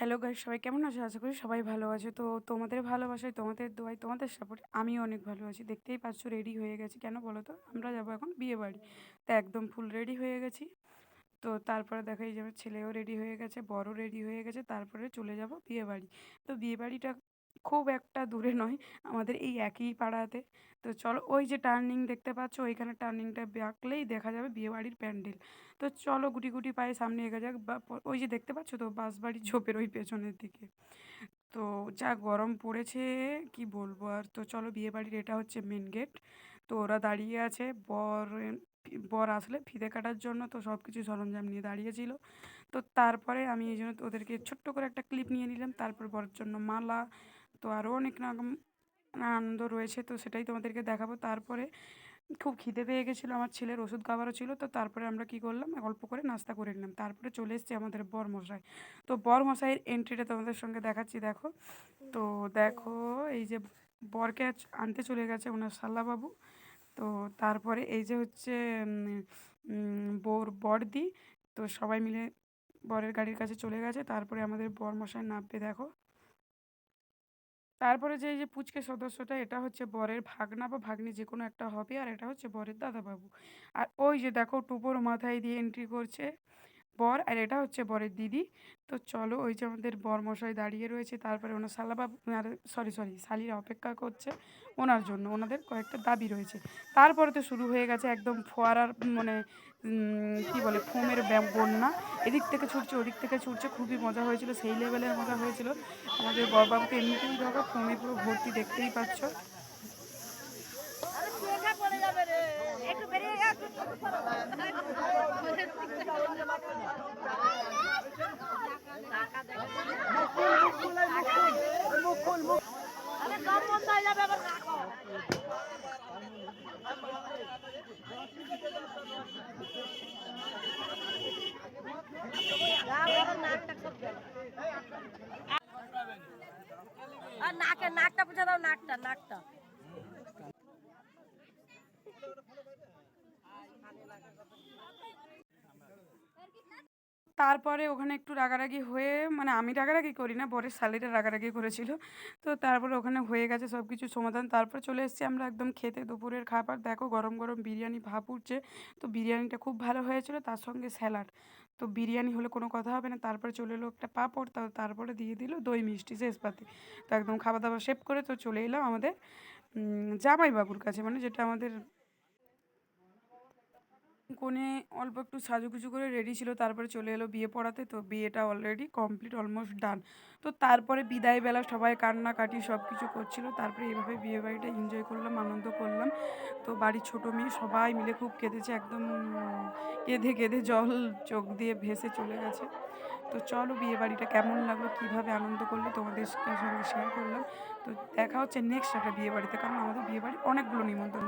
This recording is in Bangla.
হ্যালো গাই সবাই কেমন আছো? আশা করি সবাই ভালো আছে। তো তোমাদের ভালোবাসায়, তোমাদের দোয়াই তোমাদের সাপোর্ট আমি অনেক ভালো আছি। দেখতেই পাচ্ছ রেডি হয়ে গেছি। কেন বলো তো? আমরা যাব এখন বিয়ে বাড়ি। তো একদম ফুল রেডি হয়ে গেছি। তো তারপরে দেখো যাবে ছেলেও রেডি হয়ে গেছে বড় রেডি হয়ে গেছে। তারপরে চলে যাব বিয়ে বাড়ি। তো বিয়ে বাড়িটা খুব একটা দূরে নয়, আমাদের এই একই পাড়াতে। তো চলো, ওই যে টার্নিং দেখতে পাচ্ছ, ওইখানে টার্নিংটা বাঁকলেই দেখা যাবে বিয়েবাড়ির প্যান্ডেল। তো চলো, গুটি গুটি পায়ে সামনে এগা যাক। বা ওই যে দেখতে পাচ্ছ তো বাস বাড়ির ঝোপের ওই পেছনের দিকে। তো যা গরম পড়েছে, কি বলব আর? তো চলো, বিয়েবাড়ির এটা হচ্ছে মেন গেট তো ওরা দাঁড়িয়ে আছে, বর বর আসলে ফিতে কাটার জন্য, তো সব কিছু সরঞ্জাম নিয়ে দাঁড়িয়েছিল তো তারপরে আমি এই জন্য ওদেরকে ছোট্ট করে একটা ক্লিপ নিয়ে নিলাম। তারপর বরের জন্য মালা তো আরও অনেক রকম আনন্দ রয়েছে, তো সেটাই তোমাদেরকে দেখাবো। তারপরে খুব খিদে পেয়ে গেছিল, আমার ছেলের ওষুধ খাবারও ছিল, তো তারপরে আমরা কি করলাম, অল্প করে নাস্তা করে নিলাম। তারপরে চলে এসেছি আমাদের বরমশাই। তো বরমশাইয়ের এন্ট্রিটা তোমাদের সঙ্গে দেখাচ্ছি, দেখো। তো দেখো, এই যে বরকে আনতে চলে গেছে ওনার শাল্লাবাবু তো তারপরে এই যে হচ্ছে বউর বড়দি তো সবাই মিলে বরের গাড়ির কাছে চলে গেছে। তারপরে আমাদের বরমশাই নামবে, দেখো। তারপরে যে, এই যে পুচকে সদস্যটা, এটা হচ্ছে বরের ভাগনা বা ভাগ্নি যে কোনো একটা হবে, আর এটা হচ্ছে বরের দাদা বাবু আর ওই যে দেখো টুপোর মাথায় দিয়ে এন্ট্রি করছে। বর আর এটা হচ্ছে বরের দিদি। তো চলো ওই যে আমাদের বরমশাই দাঁড়িয়ে রয়েছে, তারপরে ওনার শালাবাবু আর সরি সরি শালিরা অপেক্ষা করছে ওনার জন্য, ওনাদের কয়েকটা দাবি রয়েছে। তারপরে তো শুরু হয়ে গেছে একদম ফোয়ারার মানে কি বলে, ফোমের বন্যা। এদিক থেকে ছুটছে, ওদিক থেকে ছুটছে, খুবই মজা হয়েছিল, সেই লেভেলের মজা হয়েছিল। আমাদের বরবাবুকে এমনিতেই দেখো ফোমে পুরো ভর্তি দেখতেই পাচ্ছ একটু বেরিয়ে যা আরে দম বন্ধ হয়ে যাবে আবার রাখো নাকে, নাকটা দাও, নাকটা নাকটা। তারপরে ওখানে একটু রাগারাগি হয়ে মানে আমি রাগারাগি করি না, বরের শালিরা রাগারাগি করেছিল। তো তারপরে ওখানে হয়ে গেছে সব কিছু সমাধান। তারপর চলে এসেছি আমরা একদম খেতে দুপুরের খাবার। দেখো গরম গরম বিরিয়ানি ভাপ উঠছে। তো বিরিয়ানিটা খুব ভালো হয়েছিল, তার সঙ্গে স্যালাড। তো বিরিয়ানি হলে কোনো কথা হবে না। তারপরে চলে এলো একটা পাঁপড়, তা তারপরে দিয়ে দিল দই মিষ্টি শেষপাতি তো একদম খাওয়া দাওয়া শেভ করে তো চলে এলাম আমাদের জামাইবাবুর কাছে। মানে যেটা আমাদের কোণে অল্প একটু সাজুগুজু করে রেডি ছিল, তারপরে চলে এলো বিয়ে পড়াতে, তো বিয়েটা অলরেডি কমপ্লিট অলমোস্ট ডান তো তারপরে বিদায়বেলা সবাই কান্নাকাটি সব কিছু করছিল, তারপরে এইভাবে বিয়ে বাড়িটা এনজয় করলাম, আনন্দ করলাম। তো বাড়ির ছোটো মেয়ে সবাই মিলে খুব কেঁদেছে, একদম কেঁদে কেঁদে জল চোখ দিয়ে ভেসে চলে গেছে। তো চলো বিয়ে বাড়িটা কেমন লাগল, কীভাবে আনন্দ করল তোমাদের সঙ্গে শেয়ার করলাম। তো দেখা হচ্ছে নেক্সট একটা বিয়ে বাড়িতে কারণ আমাদের বিয়ে বাড়ি অনেকগুলো নিমন্ত্রণ।